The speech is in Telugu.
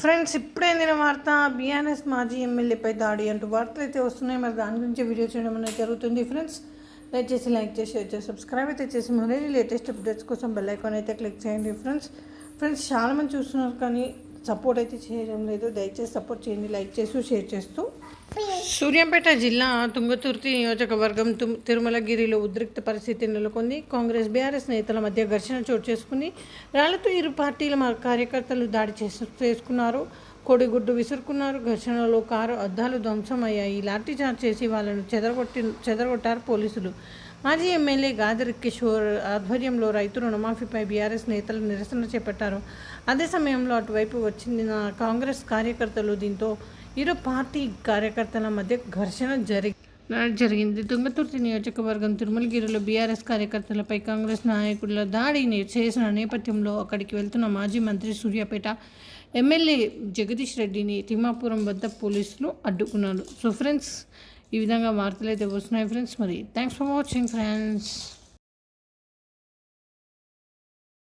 ఫ్రెండ్స్ ఇప్పుడే వార్త బీఆర్ఎస్ మాజీ ఎమ్మెల్యేపై దాడి అంటూ వార్తలు అయితే వస్తున్నాయి. మరి దాని గురించి వీడియో చేయడం అనేది జరుగుతుంది. ఫ్రెండ్స్ దయచేసి లైక్ చేసి షేర్ చేసి సబ్స్క్రైబ్ అయితే చేసి మరిన్ని లేటెస్ట్ అప్డేట్స్ కోసం బెల్ ఐకాన్ అయితే క్లిక్ చేయండి. ఫ్రెండ్స్ ఫ్రెండ్స్ చాలామంది చూస్తున్నారు కానీ సపోర్ట్ అయితే చేయడం లేదు. దయచేసి సపోర్ట్ చేయండి. లైక్ చేస్తూ షేర్ చేస్తూ. సూర్యాపేట జిల్లా తుంగతుర్తి నియోజకవర్గం తుమ్ తిరుమలగిరిలో ఉద్రిక్త పరిస్థితి నెలకొంది. కాంగ్రెస్ బీఆర్ఎస్ నేతల మధ్య ఘర్షణ చోటు చేసుకుంది రాళ్ళతో ఇరు పార్టీల మ- కార్యకర్తలు దాడి చేసు చేసుకున్నారు. కోడిగుడ్డు విసురుకున్నారు. ఘర్షణలో కారు అద్దాలు ధ్వంసమయ్యాయి. లాఠీచార్జ్ చేసి వాళ్ళను చెదరగొట్టి చెదరగొట్టారు పోలీసులు. మాజీ ఎమ్మెల్యే గాదరి కిషోర్ ఆధ్వర్యంలో రైతు రుణమాఫీపై బీఆర్ఎస్ నేతలు నిరసన చేపట్టారు. అదే సమయంలో అటువైపు వచ్చిన కాంగ్రెస్ కార్యకర్తలు దీంతో ఇరు పార్టీ కార్యకర్తల మధ్య ఘర్షణ జరిగి జరిగింది. తుంగతుర్తి నియోజకవర్గం తిరుమలగిరిలో బీఆర్ఎస్ కార్యకర్తలపై కాంగ్రెస్ నాయకుల దాడిని చేసిన నేపథ్యంలో అక్కడికి వెళ్తున్న మాజీ మంత్రి సూర్యాపేట ఎమ్మెల్యే జగదీష్ రెడ్డిని తిమ్మాపురం వద్ద పోలీసులు అడ్డుకున్నారు. సో ఫ్రెండ్స్ ఈ విధంగా వార్తలు అయితే వస్తున్నాయి. ఫ్రెండ్స్ మరి థ్యాంక్స్ ఫర్ వాచింగ్ ఫ్రెండ్స్